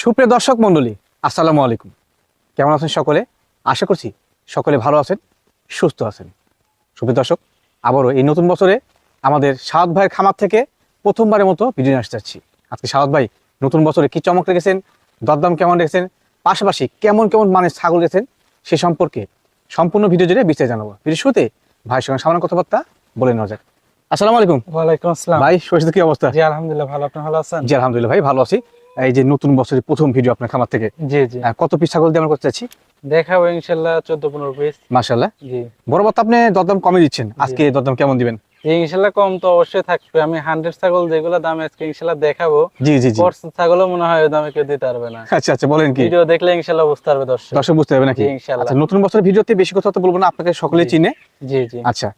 সুপ্রিয় দর্শক মণ্ডলী আসসালামু আলাইকুম। কেমন আছেন সকলে? আশা করছি সকলে ভালো আছেন সুস্থ আছেন। সুপ্রিয় দর্শক আবারও এই নতুন বছরে আমাদের সাদ ভাইয়ের খামার থেকে প্রথমবারের মতো ভিডিও নিয়ে আসতে যাচ্ছি। আজকে সাদ ভাই নতুন বছরে কি চমক রেখেছেন দরদাম কেমন রেখেছেন পাশাপাশি কেমন কেমন মানের ছাগল রেখেছেন সে সম্পর্কে সম্পূর্ণ ভিডিও জুড়ে বিস্তারিত জানাব। ভিডিও শুরুতে ভাইয়ের সঙ্গে সামান্য কথাবার্তা বলে নেওয়া যাক। আসসালামু আলাইকুম। ওয়ালাইকুম আসসালাম। ভাই শরীর কি অবস্থা? জি আলহামদুলিল্লাহ ভালো। আপনি ভালো আছেন? জি আলহামদুলিল্লাহ ভাই ভালো আছি। এই যে নতুন বছরের প্রথম ভিডিও আপনার খামার থেকে। জি জি। কত পিস ছাগল দিয়ে আমরা করতে চাচ্ছি দেখাবো ইনশাল্লাহ চোদ্দ পনেরো পিস মাশাল্লাহ জি। বরাবর তো আপনি দরদাম কমে দিচ্ছেন। আজকে দরদাম কেমন দিবেন? ইনশাল্লাহ কম তো অবশ্যই থাকবে। আমি হান্ড্রেড ছাগল যেগুলো দাম আজকে ইনশাল্লাহ দেখাবো। জি জি ছাগলও মনে হয় দামে কেউ দিতে পারবে না। আচ্ছা আচ্ছা বলেন কি? ভিডিও দেখলে ইনশাল্লাহ বুঝতে পারবে দর্শক। দর্শক বুঝতে পারবে নাকি? ইনশাল্লাহ। আচ্ছা নতুন বছরের ভিডিওতে বেশি কথা তো বলব না আপনাকে সকলে চিনে। জি জি। আচ্ছা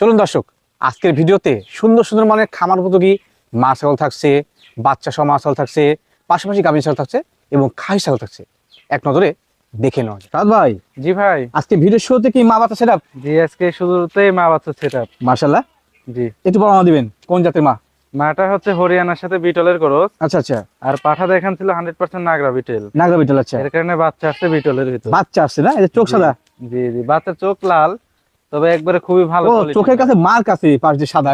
চলুন দর্শক আজকের ভিডিওতে সুন্দর সুন্দর মানের খামার উপযোগী মা ছাগল থাকছে বাচ্চা সহ মা ছাগল থাকছে পাশাপাশি গাভীর ছাগল থাকছে এবং খাই ছাগল থাকছে। এক নজরে দেখে নেওয়া যায়। ভাই জি ভাই। আজকে ভিডিও শুরুতে কি মা বাচ্চা সেটা জি আজকে শুরুতেই মা বাচ্চা সেট আপ মার্শাল্লাহ জি। একটু বর্ণনা দিবেন কোন জাতের মা? মাটা হচ্ছে হরিয়ানার সাথে বিটলের করস আচ্ছা আচ্ছা। আর পাঠা দেখান ছিল হান্ড্রেড পার্সেন্ট নাগরা বিটেল। নাগরা বিটল আচ্ছা। এর কারণে বাচ্চা আসছে বিটলের ভিতর। বাচ্চা আসছে না? যে চোখ সাদা? জি জি বাচ্চার চোখ লাল তবে একবারে খুবই ভালো চোখের কাছে মার কাছে পাশ দিয়ে সাদা।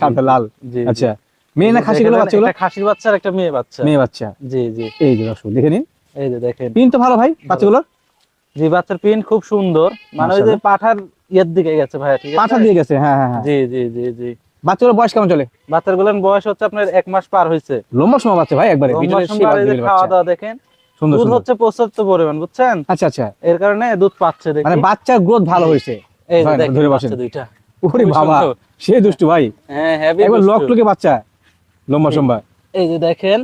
সাদা লাল। জি। আচ্ছা। মেয়ে না খাসি গুলো দেখেন, বাচ্চাগুলো খাসির বাচ্চা আর একটা মেয়ে বাচ্চা। মেয়ে বাচ্চা। জি জি। এই যে দর্শক দেখে নিন। এই যে দেখেন। পিন তো ভালো ভাই বাচ্চাগুলো জি বাচ্চার পিন খুব সুন্দর। মানে ওই যে পাঠার ইয়ের দিকে গেছে ভাইয়া ঠিক আছে? দিয়ে গেছে হ্যাঁ হ্যাঁ হ্যাঁ। জি জি জি জি। বাচ্চাগুলো বয়স কেমন চলে? বাচ্চারগুলোর বয়স হচ্ছে আপনার এক মাস পার হয়েছে লম্বা সময় বাচ্চা ভাই একবারে খাওয়া দাওয়া দেখেন সুন্দর দুধ হচ্ছে পরিমাণ বুঝছেন? আচ্ছা আচ্ছা। এর কারণে দুধ পাচ্ছে দেখি। মানে বাচ্চার গ্রোথ ভালো হয়েছে। এই দেখেন ধরে বসেন। দুইটা। ওরে বাবা সে দুষ্টু ভাই। হ্যাঁ হেভি একবার লক লুকে বাচ্চা। লম্বা সম্বা এই যে দেখেন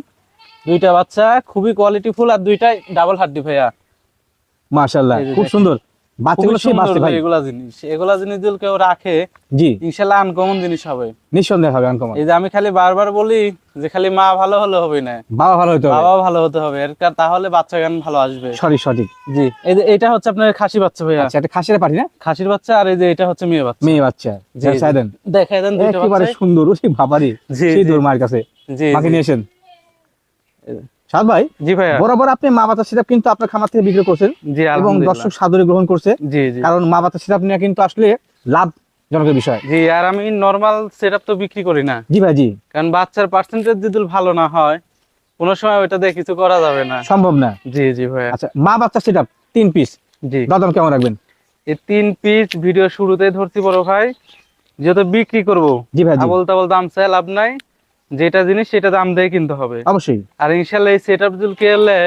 দুইটা বাচ্চা খুবই কোয়ালিটিফুল আর দুইটাই ডাবল হাড্ডি ভাইয়া। মাশাল্লাহ খুব সুন্দর। বাচ্চাগুলো খুবই বাঁচতে ভাই। এগুলা জিনিস। এগুলা জিনিস যদি কেউ রাখে। জি। আনকমন জিনিস হবে। নিঃসন্দেহ হবে আনকমন এই যে আমি খালি বারবার বলি যে খালি মা ভালো হলে হবে না। বাবা ভালো হতে হবে। বাবা ভালো হতে হবে। এর তাহলে বাচ্চা গান ভালো আসবে। সঠিক সঠিক। জি। এই যে এটা হচ্ছে আপনার খাসি বাচ্চা ভাইয়া। আচ্ছা খাসির না? খাসির বাচ্চা আর এই যে এটা হচ্ছে মেয়ে বাচ্চা। মেয়ে বাচ্চা। সাইদেন দেখাই দেন বাচ্চা সুন্দর ওই বাবারি। সেই দূর মার কাছে। জি মাকে সাদ ভাই জি ভাইয়া। বরাবর আপনি মা সিরাপ কিন্তু আপনার খামার থেকে বিক্রি করছেন এবং দর্শক সাদরে গ্রহণ করছে। কারণ মা সিরাপ নিয়ে কিন্তু আসলে লাভজনকের বিষয়। জি আর আমি নরমাল সেটআপ তো বিক্রি করি না। জি ভাই জি। কারণ বাচ্চার পার্সেন্টেজ যদি ভালো না হয় কোনো সময় ওটা দিয়ে কিছু করা যাবে না। সম্ভব না। জি জি আচ্ছা মা বাচ্চা তিন পিস জি। দাদাম কেমন রাখবেন? এই তিন পিস ভিডিও শুরুতেই ধরছি বড় ভাই। যেহেতু বিক্রি করব জি ভাই জি। আবল দাম চাই লাভ নাই। যেটা জিনিস সেটা দাম দিয়ে কিনতে হবে। অবশ্যই। আর ইনশাল্লাহ এই সেট আপ কেলে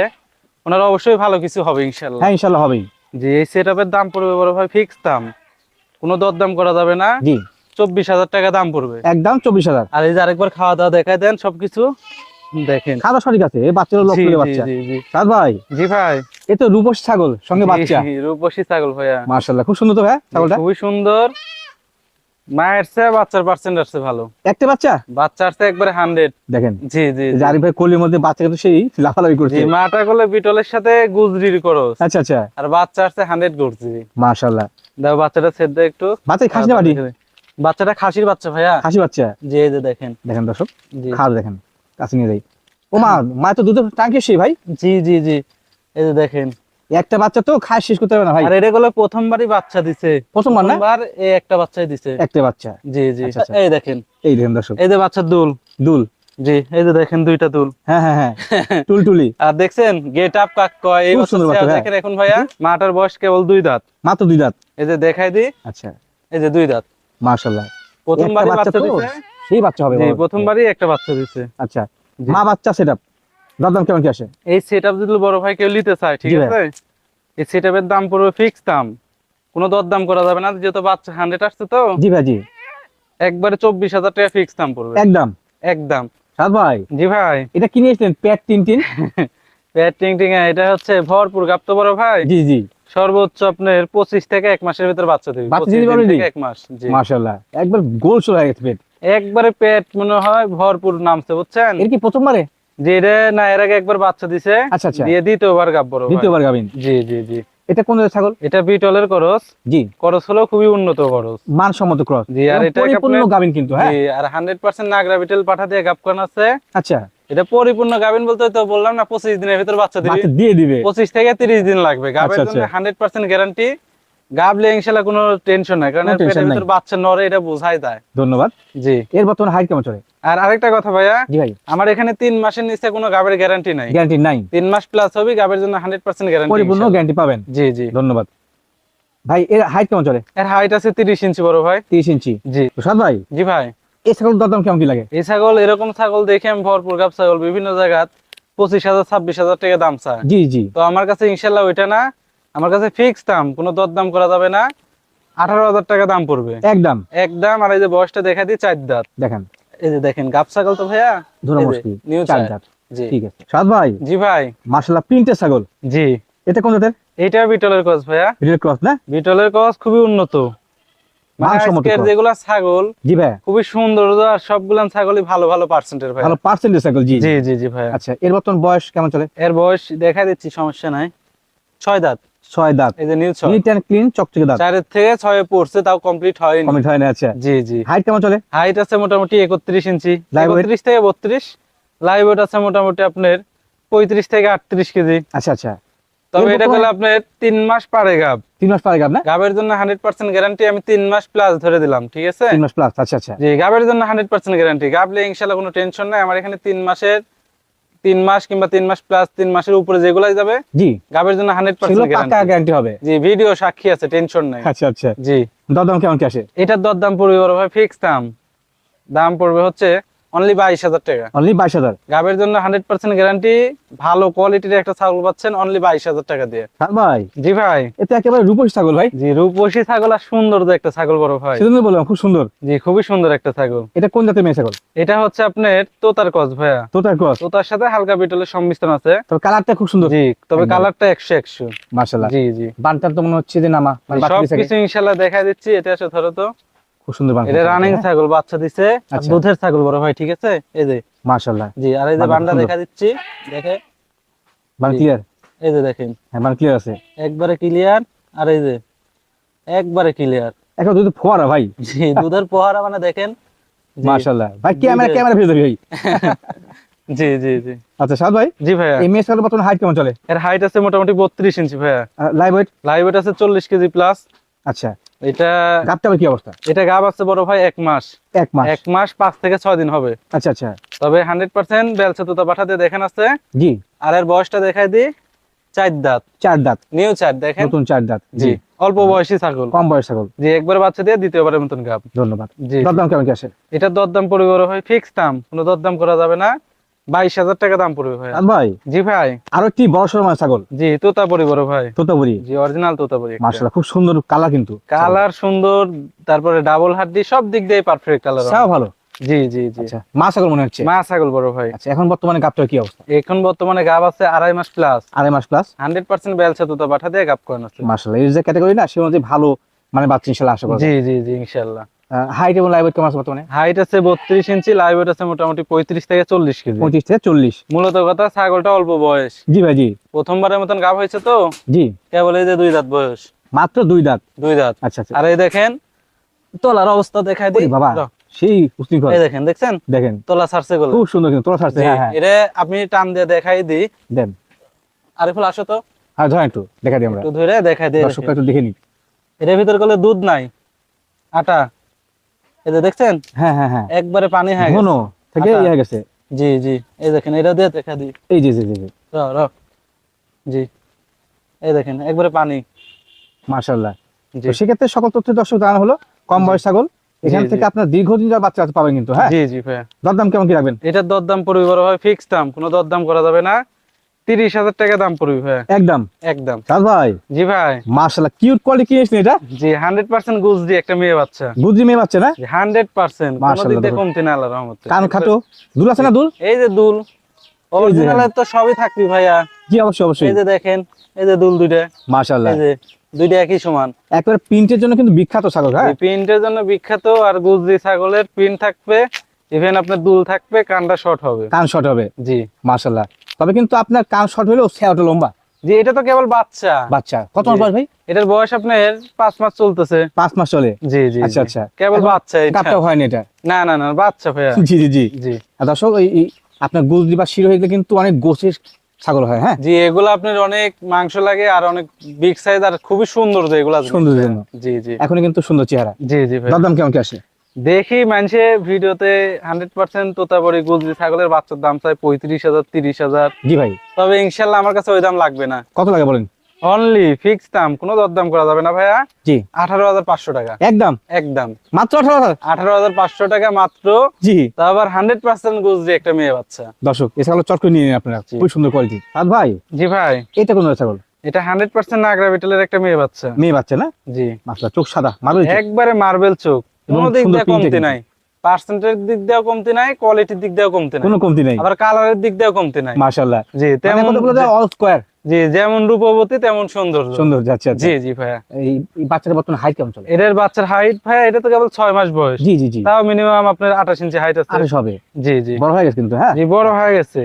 ওনার অবশ্যই ভালো কিছু হবে ইনশাল্লাহ। হ্যাঁ ইনশাল্লাহ হবেই। যে এই সেট আপের দাম পড়বে বড় ভাই ফিক্স দাম। কোনো দরদাম করা যাবে না। জি। চব্বিশ হাজার টাকা দাম পড়বে। একদম চব্বিশ হাজার। আর এই যে আরেকবার খাওয়া দাওয়া দেখাই দেন সবকিছু দেখেন। খাওয়া সঠিক আছে এই বাচ্চারা লোক করে বাচ্চা। জি, জি। সাদ ভাই জি ভাই। এ তো রূপস ছাগল সঙ্গে বাচ্চা। জি, রূপসী ছাগল ভাইয়া। মার্শাল্লাহ খুব সুন্দর তো ভাই ছাগলটা? খুবই সুন্দর। মায়ের চেয়ে বাচ্চার পার্সেন্ট আসছে ভালো। একটা বাচ্চা? বাচ্চা আসছে একবারে হান্ড্রেড দেখেন জি। জারি ভাই কলির মধ্যে বাচ্চা কিন্তু সেই লাফালাফি করছে। মাটা বিটলের সাথে গুজরির করো আচ্ছা আচ্ছা। আর বাচ্চা আসছে হান্ড্রেড করছি। দেখো বাচ্চাটা দেয় একটু। বাচ্চা খাসি না বাড়ি? বাচ্চাটা খাসির বাচ্চা ভাইয়া। খাসি বাচ্চা? জি দেখেন। দেখেন দর্শক দেখেন কাছে নিয়ে যাই। ও মা মা তো দুধের টাঙ্কি সেই ভাই? জি জি জি। এই যে দেখেন একটা বাচ্চা তো খায় শেষ করতে হবে না ভাই। আর এটা গুলো প্রথমবারই বাচ্চা দিছে। প্রথমবার না? প্রথমবার এই একটা বাচ্চাই দিছে। একটা বাচ্চা। জি জি। আচ্ছা, আচ্ছা। এই দেখেন। এই দেখেন দর্শক। এই যে বাচ্চার দুল। দুল। জি এই যে দেখেন দুইটা দুল। হ্যাঁ হ্যাঁ হ্যাঁ। টুলটুলি। আর দেখছেন গেট আপ কাক কয় এই বাচ্চা, চেহারা হ্যাঁ। দেখেন এখন ভাইয়া মাটার বয়স কেবল দুই দাঁত। মাত্র দুই দাঁত। এই যে দেখাই দি আচ্ছা। এই যে দুই দাঁত। মার্শাল্লাহ প্রথমবারই বাচ্চা বাচ্চা দিছে। সেই বাচ্চা হবে জি প্রথমবারই একটা বাচ্চা দিছে। আচ্ছা। মা বাচ্চা সেটআপ দাম কেমন কি আসে? এই সেটআপ যদি বড় ভাই কেউ নিতে চায় ঠিক আছে? এই সেটআপের দাম পড়বে ফিক্স দাম। কোনো দরদাম করা যাবে না যেহেতু বাচ্চা হান্ড্রেড আসছে তো। জি ভাই জি। একবারে চব্বিশ হাজার টাকা ফিক্স দাম পড়বে। একদম। একদম। সাদ ভাই। জি ভাই। এটা কিনে এসেছেন প্যাট তিন তিন পেট টিং টিং এটা হচ্ছে ভরপুর গাপ্ত বড় ভাই। জি জি। সর্বোচ্চ আপনার পঁচিশ থেকে এক মাসের ভিতর বাচ্চা দিবে। বাচ্চা 25 দিতে দিন পারবে থেকে নি? এক মাস জি। মার্শাল্লাহ একবার গোল চলে গেছে পেট একবারে পেট মনে হয় ভরপুর নামছে বুঝছেন? এর কি প্রথমবারে? না এর আগে একবার বাচ্চা দিছে আচ্ছা আচ্ছা। দিয়ে দ্বিতীয়বার গাব বড় দ্বিতীয়বার গাবিন জি জি জি। এটা কোন ছাগল? এটা বিটলের করস। জি। করস হলো খুবই উন্নত করস। মানসম্মত ক্রস। জি, আর এটা পরিপূর্ণ গাবিন কিন্তু হ্যাঁ? জি, আর হান্ড্রেড পার্সেন্ট নাগরা বিটেল পাঠা দিয়ে করানো আছে। আচ্ছা। এটা পরিপূর্ণ গাবিন বলতে তো বললাম না পঁচিশ দিনের ভিতর বাচ্চা দিবি। দিয়ে দিবে। পঁচিশ থেকে তিরিশ দিন লাগবে। গাবের আচ্ছা, জন্য আচ্ছা। হান্ড্রেড পার্সেন্ট গ্যারান্টি গাবলে ইনশাল্লাহ কোনো টেনশন নাই কারণ পেটের ভিতর বাচ্চা নরে এটা বোঝাই দেয় ধন্যবাদ। জি। এর বর্তমানে হাইট কেমন চলে? আর আরেকটা কথা ভাইয়া জি ভাই। আমার এখানে তিন মাসের নিচে কোনো গাবের গ্যারান্টি নাই। গ্যারান্টি নাই। তিন মাস প্লাস হবে গাবের জন্য হান্ড্রেড পার্সেন্ট গ্যারান্টি পরিপূর্ণ গ্যারান্টি পাবেন। জি জি। ধন্যবাদ। ভাই এর হাইট কেমন চলে? এর হাইট আছে তিরিশ ইঞ্চি বড় ভাই। তিরিশ ইঞ্চি জি। প্রসাদ ভাই জি ভাই। এই ছাগল কেমন কি লাগে? এই ছাগল এরকম ছাগল দেখে আমি ভরপুর গাব ছাগল। বিভিন্ন জায়গায় পঁচিশ হাজার ছাব্বিশ হাজার টাকা দাম চায়। জি জি। তো আমার কাছে ইনশাল্লাহ ওইটা না আমার কাছে ফিক্স দাম কোনো দরদাম করা যাবে না। আঠারো হাজার টাকা দাম পড়বে। একদম একদম আর এই যে বয়সটা দেখা দিই চার দাঁত। দেখেন। এই যে দেখেন গাব ছাগল তো ভাইয়া। ধরো মুশকিল new চার। দাঁত। জি। ঠিক আছে। সাদ ভাই জি ভাই। মার্শাল্লাহ প্রিন্টের ছাগল। জি। এটা কোন জাতের? এইটা বিটলের কস ভাইয়া। রিয়েল ক্রস না? বিটলের কস খুবই উন্নত। মানে। যেগুলা ছাগল জি ভাই। খুবই সুন্দর আর সবগুলা ছাগলই ভালো ভালো পার্সেন্টের ভাই ভালো ছাগল জি। জি জি জি ভাইয়া। আচ্ছা এর বর্তমান বয়স কেমন চলে? এর বয়স দেখা দিচ্ছি সমস্যা নাই। ছয় দাঁত। ছয় দাঁত। এই যে নিউ ছয়। নিট অ্যান্ড ক্লিন চকচকে দাঁত। চারের থেকে ছয়ে পড়ছে তাও কমপ্লিট হয়নি। কমিট হয় না আচ্ছা। জি জি। হাইট কেমন চলে? হাইট আছে মোটামুটি একত্রিশ ইঞ্চি। Live weight? একত্রিশ থেকে বত্রিশ। লাইভ ওয়েট আছে মোটামুটি আপনার পঁয়ত্রিশ থেকে আটত্রিশ কেজি। আচ্ছা আচ্ছা। তবে এটা আপনার তিন মাস পারে গাব। তিন মাস পারে গাব না? গাবের জন্য হান্ড্রেড পার্সেন্ট গ্যারান্টি আমি তিন মাস প্লাস ধরে দিলাম ঠিক আছে? তিন মাস প্লাস আচ্ছা আচ্ছা। জি গাবের জন্য হান্ড্রেড পার্সেন্ট গ্যারান্টি গাবলে ইনশাল্লাহ কোনো টেনশন নাই। আমার এখানে তিন মাসের তিন মাস কিংবা তিন মাস প্লাস তিন মাসের উপরে যেগুলাই যাবে জি। গাবের জন্য হান্ড্রেড পার্সেন্ট গ্যারান্টি হবে। জি ভিডিও সাক্ষী আছে টেনশন নাই। আচ্ছা আচ্ছা। জি। দরদাম কেমন কি আসে? এটার দরদাম পড়বে বড় ভাই ফিক্স দাম। দাম পড়বে হচ্ছে অনলি বাইশ হাজার টাকা। অনলি বাইশ হাজার। গাবের জন্য হান্ড্রেড পার্সেন্ট গ্যারান্টি ভালো কোয়ালিটির একটা ছাগল পাচ্ছেন অনলি বাইশ হাজার টাকা দিয়ে। সাদ ভাই। জি ভাই। এতে একেবারে রূপসী ছাগল ভাই। জি রূপসী ছাগল আর সুন্দর একটা ছাগল বড় ভাই। সেজন্য বললাম খুব সুন্দর। জি খুবই সুন্দর একটা ছাগল। এটা কোন জাতের মেয়ে ছাগল? এটা হচ্ছে আপনার তোতার কস ভাইয়া। তোতার সাথে হালকা বিটলের সংমিশ্রণ আছে। তবে কালারটা খুব সুন্দর। জি তবে। কালারটা জি জি। বানটার তো মনে হচ্ছে যে নামা সবকিছু দেখা দিচ্ছি এটা এসে ধরো তো। খুব সুন্দর এটা রানিং ছাগল বাচ্চা দিছে। আচ্ছা। দুধের ছাগল বড় ভাই ঠিক আছে? এই যে। মার্শাল্লাহ জি আর এই যে বান্ডা দেখা দিচ্ছি দেখে। বান ক্লিয়ার এই যে দেখেন। হ্যাঁ বান ক্লিয়ার আছে। একবারে ক্লিয়ার আর এই যে। একবারে ক্লিয়ার এখন দুধ ফোয়ারা ভাই। জি দুধের পোহারা মানে দেখেন ভাই ক্যামেরা ভাই জি জি জি। আচ্ছা সাদ ভাই জি ভাইয়া। এই হাইট কেমন চলে? এর হাইট আছে মোটামুটি বত্রিশ ইঞ্চি ভাইয়া। লাইভ ওয়েট লাইভ ওয়েট আছে চল্লিশ কেজি প্লাস আচ্ছা। এটা গাবটা কি অবস্থা? এটা গাব আছে বড় ভাই এক মাস। এক মাস? এক মাস পাঁচ থেকে ছয় দিন হবে। আচ্ছা আচ্ছা। তবে হান্ড্রেড পার্সেন্ট বেলসে পাঠাতে দেখেন আছে। জি। আর এর বয়সটা দেখাই দি চার দাঁত। চার দাঁত। নিউ চার দেখেন। নতুন চার দাঁত। জি। অল্প বয়সী ছাগল। কম বয়স ছাগল। জি একবার বাচ্চা দিয়ে দ্বিতীয়বারের মতন গাব। ধন্যবাদ। জি। দরদাম কেমন কি আসে? এটার দরদাম বড় ভাই ফিক্স দাম। কোনো দরদাম করা যাবে না। বাইশ হাজার টাকা দাম পড়বে ভাই ভাই? জি ভাই। আরও একটি বড় সড়ো মানে ছাগল? জি তোতাপুরি বড় ভাই। তোতাপুরি? জি অরিজিনাল তোতাপুরি একটা। খুব সুন্দর কালার কিন্তু। কালার সুন্দর তারপরে ডাবল হাড্ডি সব দিক দিয়ে পারফেক্ট কালার সাও ভালো? জি জি জি। আচ্ছা মা ছাগল মনে হচ্ছে? মা ছাগল বড় ভাই। আচ্ছা এখন বর্তমানে গাবটার কি অবস্থা? এখন বর্তমানে গাব আছে আড়াই মাস প্লাস আড়াই মাস প্লাস হান্ড্রেড পার্সেন্ট বেলসা তোতা পাঠা দিয়ে গাব করানো আছে। এই যে ক্যাটাগরি না সে অনুযায়ী ভালো মানে বাচ্চা ইনশাল্লাহ আশা করা জি জি জি ইনশাল্লাহ হাইট এবং লাইভ কেমন আছে বর্তমানে? হাইট আছে বত্রিশ ইঞ্চি লাইভ আছে মোটামুটি পঁয়ত্রিশ থেকে চল্লিশ কেজি। পঁচিশ থেকে চল্লিশ। মূলত কথা ছাগলটা অল্প বয়স। জি ভাই জি। প্রথমবারের মতন গাব হয়েছে তো? জি। কেবল এই যে দুই দাঁত বয়স। মাত্র দুই দাঁত। দুই দাঁত। আচ্ছা আচ্ছা। আর এই দেখেন তলার অবস্থা দেখাই দিই। বাবা সেই এই দেখেন দেখছেন? দেখেন। তলা ছাড়ছে গলা। খুব সুন্দর কিন্তু তোরা ছাড়ছে হ্যাঁ হ্যাঁ। এটা আপনি টান দিয়ে দেখাই দিই। দেন। আরিফুল আসো তো। হ্যাঁ ধরেন একটু দেখা দিই আমরা। একটু ধরে দেখাই দিই দর্শকরা একটু দেখে নি এর ভিতর গেলে দুধ নাই আটা। এই যে দেখছেন? হ্যাঁ হ্যাঁ হ্যাঁ। একবারে পানি হয়ে গেছে। ঘন থেকে ইয়ে গেছে। জি জি। এই দেখেন এটা দিয়ে দেখা দিই। এই যে জি জি জি। রাও রাও জি। এই দেখেন একবারে পানি। মার্শাল্লাহ জি। তো সেক্ষেত্রে সকল তথ্য দর্শক জানানো হলো কম বয়স ছাগল। এখান থেকে আপনার দীর্ঘদিন যাওয়ার বাচ্চা পাবেন কিন্তু হ্যাঁ? জি জি ভাইয়া। দরদাম কেমন কি রাখবেন? এটার দরদাম বড় ভাই ফিক্স দাম কোনো দরদাম করা যাবে না। তিরিশ হাজার টাকা দাম পড়বে একদম। একদম। ভাই। জি ভাই। মার্শাল্লাহ কিউট কোয়ালিটি কিনেছেন এটা? জি হান্ড্রেড পার্সেন্ট গুজ একটা মেয়ে বাচ্চা। বুদ্ধি মেয়ে বাচ্চা না? Hundred percent. কোনো মাশাআল্লাহ, দিক দিয়ে দেখো। কমতি না আল্লাহ রহমতে। কান খাটো। দুল আছে না দুল? এই যে দুল। অরিজিনাল তো সবই থাকবি ভাইয়া। জি অবশ্যই অবশ্যই। এই যে দেখেন এই যে দুল দুইটা। মার্শাল্লাহ এই যে দুইটা একই সমান। একবার প্রিন্টের জন্য কিন্তু বিখ্যাত ছাগল হ্যাঁ? প্রিন্টের জন্য বিখ্যাত আর গুজরি ছাগলের প্রিন্ট থাকবে। ইভেন আপনার দুল থাকবে কানটা শর্ট হবে। কান শর্ট হবে। জি। মার্শাল্লাহ তবে কিন্তু আপনার কান শর্ট হলেও সেওটা লম্বা। জি এটা তো কেবল বাচ্চা। বাচ্চা। কত মাস বয়স ভাই? এটার বয়স আপনার পাঁচ মাস চলতেছে। পাঁচ মাস চলে? জি জি আচ্ছা, আচ্ছা। কেবল বাচ্চা এটা। গাবটা হয়নি এটা? না না না বাচ্চা ভাইয়া। জি জি জি। জি। আর দর্শক এই আপনার গুজরি বা শিরো এগুলো কিন্তু অনেক গোছের ছাগল হয় হ্যাঁ? জি এগুলো আপনার অনেক মাংস লাগে আর অনেক বিগ সাইজ আর খুবই সুন্দর তো এগুলা সুন্দর। জি জি। এখন কিন্তু সুন্দর চেহারা। জি জি ভাই দরদাম কেমন কি আসে? দেখি মানুষে ভিডিওতে হান্ড্রেড পার্সেন্ট তোতাবড়ি গুজরি ছাগলের বাচ্চার দাম চাই পঁয়ত্রিশ হাজার তিরিশ হাজার। জি ভাই। তবে ইনশাল্লাহ আমার কাছে ওই দাম লাগবে না। কত লাগে বলেন? অনলি ফিক্স দাম কোনো দরদাম করা যাবে না ভাইয়া। জি। আঠারো হাজার পাঁচশো টাকা। একদম? একদম। মাত্র আঠারো হাজার? আঠারো হাজার পাঁচশো টাকা মাত্র। জি। তা আবার হান্ড্রেড পার্সেন্ট গুজরি একটা মেয়ে বাচ্চা। দর্শক এই ছাগল চট করে নিয়ে নিন আপনারা। জি। খুবই সুন্দর কোয়ালিটি আর ভাই জি ভাই। এটা কোন ছাগল? এটা হান্ড্রেড পার্সেন্ট নাগরা বিটেলের একটা মেয়ে বাচ্চা। মেয়ে বাচ্চা না? জি। মাসলা চোখ সাদা মারো একবারে মার্বেল চোখ। কোনো দিক দিয়ে কমতি নাই। পার্সেন্টের দিক দিয়েও কমতি নাই কোয়ালিটির দিক দিয়েও কমতি নাই। কোনো কমতি নেই। আবার কালারের দিক দিয়েও কমতি নাই। মাশাআল্লাহ। জি তেমন অল স্কোয়ার জি যেমন রূপবতী তেমন সুন্দর যাচ্ছে আচ্ছা জি জি ভাইয়া। এই বাচ্চাটা বর্তমানে হাইট কেমন চলে? এটার বাচ্চার হাইট ভাইয়া এটা তো কেবল ছয় মাস বয়স। জি জি জি। তাও মিনিমাম আপনার আঠাশ ইঞ্চি হাইট আছে। হবে। জি জি। বড় হয়ে গেছে কিন্তু হ্যাঁ? জি বড় হয়ে গেছে।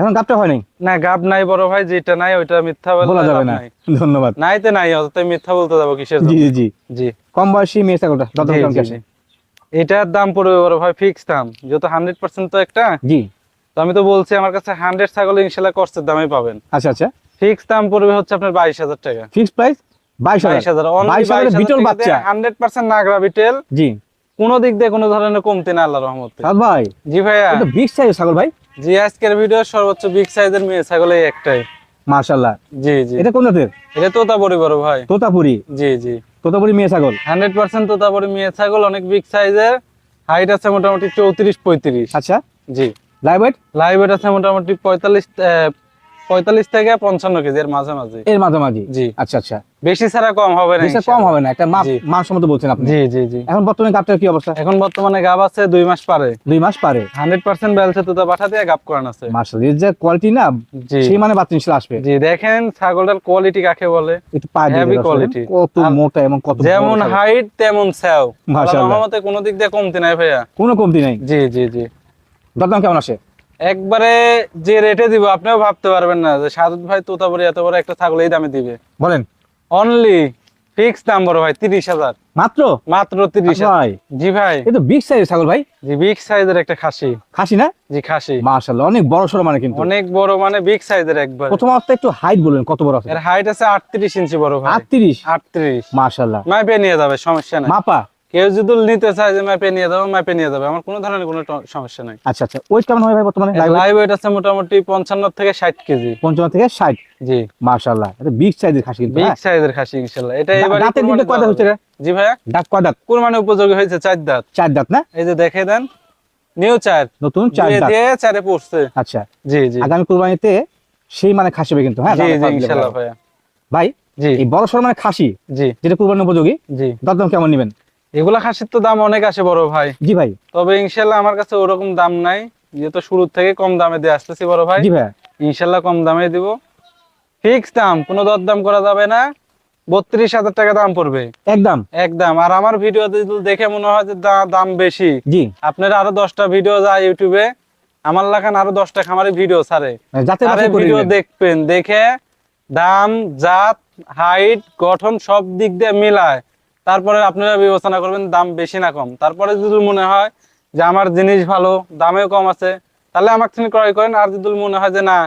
এখন গাপটা হয় নাই? না গাব নাই বড় ভাই যেটা নাই ওইটা মিথ্যা বলা যাবে না। নাই। ধন্যবাদ। নাইতে নাই অত মিথ্যা বলতে যাব কিসের জি? জি জি। জি। কম বয়সী মেয়ে ছাগলটা কেমন আসে জি। এটার দাম পড়বে বড় ভাই ফিক্স দাম। যেহেতু হান্ড্রেড পার্সেন্ট তো একটা জি। তো আমি তো বলছি আমার কাছে হান্ড্রেড ছাগল ইনশাল্লাহ কষ্টের দামে পাবেন। আচ্ছা আচ্ছা। ফিক্স দাম পড়বে হচ্ছে আপনার বাইশ হাজার টাকা। ফিক্সড প্রাইস বাইশ বাইশ হাজার হাজার বাইশ হাজারের বিটল বাচ্চা। Hundred percent Nagra Beetal. জি। কোনো দিক দিয়ে কোনো ধরনের কমতি না আল্লাহ রহমতে। সাদ ভাই জি ভাইয়া। এটা বিগ সাইজ ছাগল ভাই? জি আজকের ভিডিও সর্বোচ্চ বিগ সাইজের মেয়ে ছাগল এই একটাই। মাশাআল্লাহ। জি জি। এটা কোন জাতের? এটা তোতাবড়ি বড় ভাই। তোতাপুরি? জি জি। তোতাপুরি মেয়ে ছাগল? হান্ড্রেড পার্সেন্ট তোতাবড়ি মেয়ে ছাগল অনেক বিগ সাইজের হাইট আছে মোটামুটি চৌত্রিশ পঁয়ত্রিশ। আচ্ছা। জি। লাইভ ওয়েট লাইভ ওয়েট আছে মোটামুটি পঁয়তাল্লিশ পঁয়তাল্লিশ থেকে পঞ্চান্ন কেজি এর মাঝামাঝি। এর মাঝামাঝি? জি। আচ্ছা আচ্ছা। বেশি ছাড়া কম হবে না বেশি কম হবে না একটা মাপ জি। মানসম্মত বলছেন আপনি। জি জি জি। এখন বর্তমানে গাপটার কি অবস্থা? এখন বর্তমানে গাব আছে দুই মাস পারে। দুই মাস পারে। হান্ড্রেড পার্সেন্ট ব্যালসে তো পাঠা দিয়ে গাব করান আছে। এর যে কোয়ালিটি না সেই মানে বাচ্চা ইনশাল্লাহ আসবে। জি দেখেন ছাগলটার কোয়ালিটি কাকে বলে? একটু পা। আসলে। কত মোটা এবং কত যেমন হাইট তেমন স্যাও মাশাআল্লাহ। রহমতে কোনো দিক দিয়ে কমতি নাই ভাইয়া। কোনো কমতি নাই? জি জি জি। দরদাম কেমন আসে? একবারে যে রেটে দিব আপনিও ভাবতে পারবেন না যে সাদত ভাই তোতাপুরি এত বড় একটা ছাগল এই দামে দিবে। বলেন। অনলি ফিক্স দাম বড় ভাই তিরিশ হাজার। মাত্র? মাত্র তিরিশ হাজার। ভাই। জি ভাই। এ তো বিগ সাইজ ছাগল ভাই। জি বিগ সাইজের একটা খাসি। খাসি না? জি খাসি। মাশাআল্লাহ অনেক বড় সড়ো মানে কিন্তু। অনেক বড় মানে বিগ সাইজের একবার। প্রথম অবস্থায় একটু হাইট বলেন কত বড় আছে? এর হাইট আছে আটত্রিশ ইঞ্চি বড় ভাই। আটত্রিশ? আটত্রিশ। মাশাআল্লাহ। মাপে নিয়ে যাবে সমস্যা নাই। মাপা? কেউ যদি নিতে চায় যে মাপে নিয়ে যাবে মাপে নিয়ে যাবে। আমার কোনো ধরনের কোনো সমস্যা নাই। আচ্ছা আচ্ছা। ওয়েট কেমন হয় ভাই বর্তমানে? লাইভ ওয়েট আছে মোটামুটি পঞ্চান্ন থেকে ষাট কেজি। পঞ্চম থেকে ষাট? জি। মাশাআল্লাহ। এটা বিগ সাইজের খাসি কিন্তু বিগ হ্যাঁ? সাইজের খাসি ইনশাল্লাহ এটা এবারে দাঁতের দিকে কয়টা হচ্ছে রে? জি ভাইয়া? দাঁত কয় দাঁত কুরবানি উপযোগী হয়েছে চার দাঁত। চার দাঁত না? এই যে দেখে দেন নিউ চার। নতুন চার দাঁত। দিয়ে চারে পড়ছে আচ্ছা। জি জি। আগামী কুরবানিতে সেই মানে খাসি হবে কিন্তু হ্যাঁ? জি জি। ভাইয়া। ভাই জি। এই বড় সড়ো মানে খাসি জি। যেটা কুরবানি উপযোগী জি। দরদাম কেমন নেবেন? এগুলা খাসির তো দাম অনেক আসে বড় ভাই। জি ভাই। তবে ইনশাল্লাহ আমার কাছে ওরকম দাম নাই। যেহেতু শুরু থেকে কম দামে দিয়ে আসতেছি বড় ভাই। জি ভাই। ইনশাল্লাহ কম দামে দিব। ফিক্স দাম কোনো দরদাম করা যাবে না। বত্রিশ হাজার টাকা দাম পড়বে। একদম। একদম। আর আমার ভিডিও দেখে মনে হয় যে দাম বেশি জি। আপনার আরও দশটা ভিডিও যায় ইউটিউবে। আমার লাখান আরও দশটা খামারে ভিডিও ছাড়ে। করে ভিডিও দেখবেন দেখে দাম জাত হাইট গঠন সব দিক দিয়ে মিলায়। তারপরে আপনারা বিবেচনা করবেন দাম বেশি না কম। তারপরে যদি মনে হয় যে আমার জিনিস ভালো দামেও কম আছে তাহলে আমার থেকে ক্রয় করেন। আর যদি মনে হয় যে না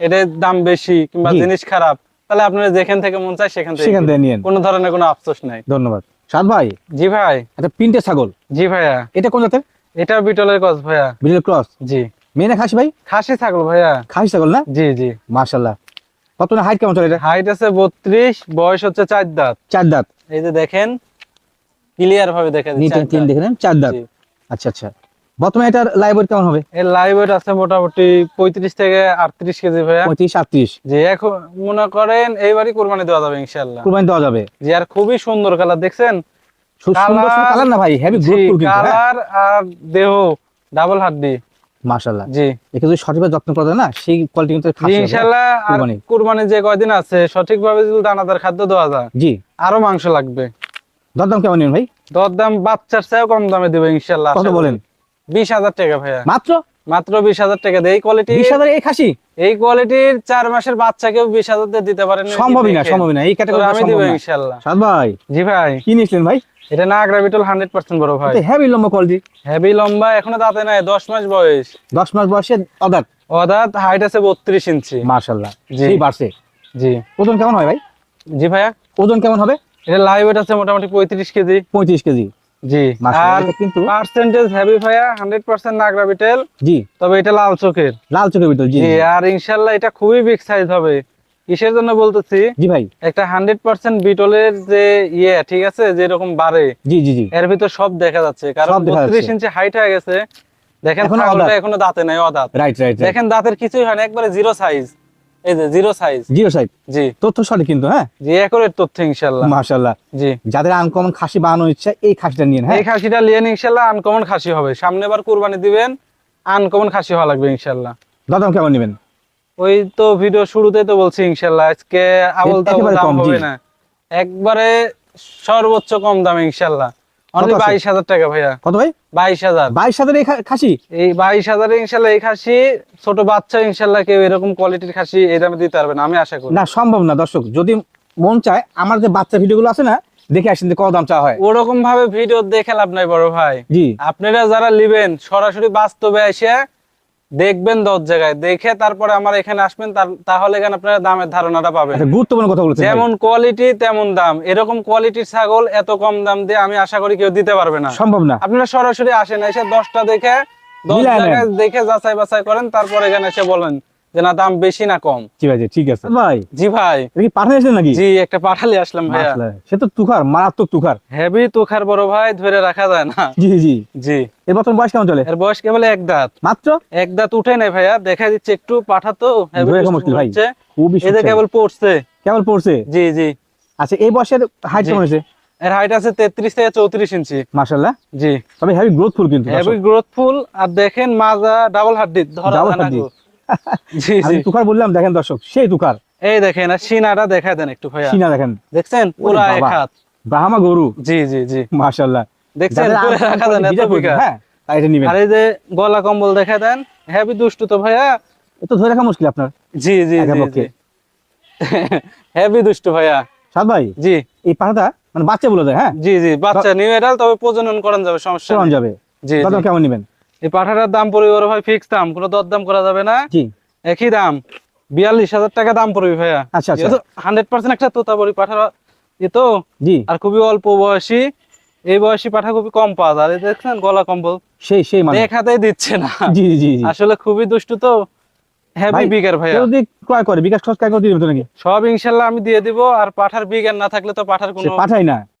এটার দাম বেশি কিংবা জিনিস খারাপ তাহলে আপনারা যেখান থেকে মন চায় সেখান থেকে সেখান থেকে নিয়েন। কোনো ধরনের কোনো আফসোস নাই। ধন্যবাদ। সাদ ভাই? জি ভাই। একটা পিন্টে ছাগল। জি ভাইয়া। এটা কোন জাতের? এটা বিটলের কস ভাইয়া। ক্রস? জি। মেয়ে না খাসি ভাই? খাসি ছাগল ভাইয়া। খাসি ছাগল না? জি জি। মাশাআল্লাহ। কত না হাইট কেমন চলে এটা? হাইট আছে বত্রিশ বয়স হচ্ছে চার দাঁত। চার দাঁত। এই যে দেখেন ক্লিয়ার ভাবে দেখা যাচ্ছে নেন চার জি। আচ্ছা আচ্ছা। বর্তমানে এটার লাইভ ওয়েট কেমন হবে? এর লাইভ ওয়েট আছে মোটামুটি পঁয়ত্রিশ থেকে আটত্রিশ কেজি ভাইয়া। পঁয়ত্রিশ আটত্রিশ। যে এখন মনে করেন এইবারই কোরবানি দেওয়া যাবে ইনশাল্লাহ কুরবানি দেওয়া যাবে। আর খুবই সুন্দর কালার দেখছেন? সুন্দর কালার না ভাই হেভি গ্রোথফুল কিন্তু হ্যাঁ। কালার আর দেহ ডাবল হাড্ডি। মাশাআল্লাহ। জি। একে যদি সঠিকভাবে যত্ন করা যায় না সেই কোয়ালিটি কিন্তু হবে। কুরবানি। কুরবানি যে কয়দিন আছে সঠিকভাবে যদি দানাদার খাদ্য দেওয়া যায় জি। আরও মাংস লাগবে। দরদাম কেমন নেবেন ভাই? দর দাম বাচ্চার চেয়েও কম দামে দেবে ইনশাল্লাহ। কত বলেন? বিশ হাজার টাকা ভাইয়া। মাত্র? মাত্র বিশ হাজার টাকা দিয়ে এই কোয়ালিটি বিশ হাজার এই খাসি? এই কোয়ালিটির চার মাসের বাচ্চাকেও বিশ হাজার দিয়ে দিতে পারেন। সম্ভবই না। সম্ভবই না। এই ক্যাটাগরি আমি দিব ইনশাল্লাহ। সাদ ভাই জি ভাই। কি নিয়েছিলেন ভাই? এটা না আগ্রাবিটল হান্ড্রেড পার্সেন্ট বড় ভাই। হেভি লম্বা কোয়ালিটি হেভি লম্বা এখনও দাঁতে নাই দশ মাস বয়স। দশ মাস বয়সে অদার অদাত হাইট আছে বত্রিশ ইঞ্চি। মার্শাল্লাহ জি। বাড়ছে। জি। ওজন কেমন হয় ভাই? জি ভাইয়া। ওজন কেমন হবে? এটা লাইভ ওয়েট আছে মোটামুটি পঁয়ত্রিশ কেজি। পঁয়ত্রিশ কেজি। জি। আর কিন্তু পার্সেন্টেজ হেভি ভাইয়া হান্ড্রেড পার্সেন্ট নাগরা বিটেল জি। তবে এটা লাল চোখের। লাল চোখের ভিতর জি আর ইনশাল্লাহ এটা খুবই বিগ সাইজ হবে। কিসের জন্য বলতেছি? জি ভাই। একটা হান্ড্রেড পার্সেন্ট বিটলের যে ইয়ে ঠিক আছে যেরকম বাড়ে জি জি জি। এর ভিতর সব দেখা যাচ্ছে। কারণ সব দেখা বত্রিশ যাচ্ছে। ইঞ্চি হাইট হয়ে গেছে। দেখেন। এখনও দাঁতে নাই অদাঁত। রাইট রাইট দেখেন দাঁতের কিছুই হয় না একবারে জিরো সাইজ এই যে জিরো সাইজ জিরো সাইড জি। তথ্য সঠিক কিন্তু হ্যাঁ? জি একরের তথ্য ইনশাল্লাহ মার্শাল্লাহ জি। যাদের আনকমন খাসি বানানোর ইচ্ছা এই খাসিটা নিন হ্যাঁ? এই খাসিটা লিয়েন ইনশাল্লাহ আনকমন খাসি হবে। সামনে বার কুরবানি দিবেন আনকমন খাসি হওয়া লাগবে ইনশাল্লাহ দাদাম কেমন নেবেন? ওই তো ভিডিও শুরুতেই তো বলছি ইনশাল্লাহ আজকে আবল তাবল দাম হবে না। একবারে সর্বোচ্চ কম দাম ইনশাল্লাহ? বাইশ হাজার টাকা ভাইয়া। কত ভাই? বাইশ হাজার। বাইশ হাজার খাসি? এই বাইশ হাজারে ইনশাল্লাহ এই খাসি ছোট বাচ্চা ইনশাল্লাহ কেউ এরকম কোয়ালিটির খাসি এই দামে দিতে পারবে না আমি আশা করি। না সম্ভব না দর্শক যদি মন চায় আমার যে বাচ্চা ভিডিওগুলো আছে না দেখে আসেন কত দাম চা হয়। ওরকম ভাবে ভিডিও দেখে লাভ নাই বড় ভাই। জি। আপনারা যারা নিবেন সরাসরি বাস্তবে এসে দেখবেন দশ জায়গায়। দেখে তারপরে আমার এখানে আসবেন তাহলে এখানে আপনারা দামের ধারণাটা পাবেন। গুরুত্বপূর্ণ কথা বলছেন যেমন কোয়ালিটি তেমন দাম। এরকম কোয়ালিটির ছাগল এত কম দাম দিয়ে আমি আশা করি কেউ দিতে পারবে না। সম্ভব না। আপনারা সরাসরি আসেন এসে দশটা দেখে দশ জায়গায় দেখে যাচাই বাছাই করেন তারপরে এখানে এসে বলেন যে না দাম বেশি না কম? ঠিক আছে ঠিক আছে। ভাই জি ভাই। কি নাকি? জি একটা পাঠালি আসলাম ভাইয়া। সে তো তুখার মারাত্মক তুখার। হেভি তুখার বড় ভাই ধরে রাখা যায় না। জি জি জি। এর বর্তমান বয়স কেমন চলে? এর বয়স কেবল এক দাঁত। মাত্র? এক দাঁত উঠে নাই ভাইয়া দেখা দিচ্ছে একটু পাঠা তো। Heavy ধরে রাখা দুষ্টু মুশকিল ভাই। হচ্ছে। খুবই এই যে সুন্দর। কেবল পড়ছে। কেমন পড়ছে? জি জি। আচ্ছা এই বয়সের হাইট জি। কেমন হয়েছে? এর হাইট আছে তেত্রিশ থেকে চৌত্রিশ ইঞ্চি মাশাআল্লাহ। জি। তবে হেভি গ্রোথফুল কিন্তু হেভি গ্রোথফুল আর দেখেন মাজা ডাবল হাড্ডি ধরা Double হাড্ডি। আমি তুখার বললাম দেখেন দর্শক সেই তুখার। এই দেখেন আর সিনাটা দেখা দেন একটু ভাইয়া। সিনা দেখেন। দেখছেন? পুরা এক বাবা। হাত। ব্রাহ্মা গরু। জি জি জি। মাশাআল্লাহ। দেখছেন? পুরা আনকমন রাখা দেন এত বিঘা। হ্যাঁ এটা নিবেন। আর এই যে গলা কম্বল দেখা দেন হেভি দুষ্টু তো ভাইয়া। তো ধরে রাখা মুশকিল আপনার। জি জি জি হেভি দুষ্টু ভাইয়া। সাদ ভাই জি। এই পাঠাটা মানে বাচ্চা বলে দেয় হ্যাঁ? জি জি বাচ্চা নিউ এডাল তবে প্রজনন করান যাবে সমস্যা চলন যাবে। জি। কেমন নেবেন? এই পাঠাটার দাম পড়বে ওর ভাই ফিক্স দাম কোনো দরদাম করা যাবে না। জি। একই দাম বিয়াল্লিশ হাজার টাকা দাম পড়বে ভাইয়া। আচ্ছা, আচ্ছা। হান্ড্রেড পার্সেন্ট একটা তোতাবড়ি পাঠা এ তো জি। আর খুবই অল্প বয়সী এই বয়সী পাঠা খুবই কম পাওয়া যায়। দেখছেন গলা কম্বল। সেই সেই মানে। দেখাতেই দিচ্ছে না। জি জি আসলে খুবই দুষ্টু তো হেভি বিগার ভাইয়া। যদি ক্রয় করে বিকাশ খরচ ক্রয় করে দিবেন তো নাকি? সব ইনশাল্লাহ আমি দিয়ে দিব আর পাঠার বিগার না থাকলে তো পাঠার কোনো পাঠাই না।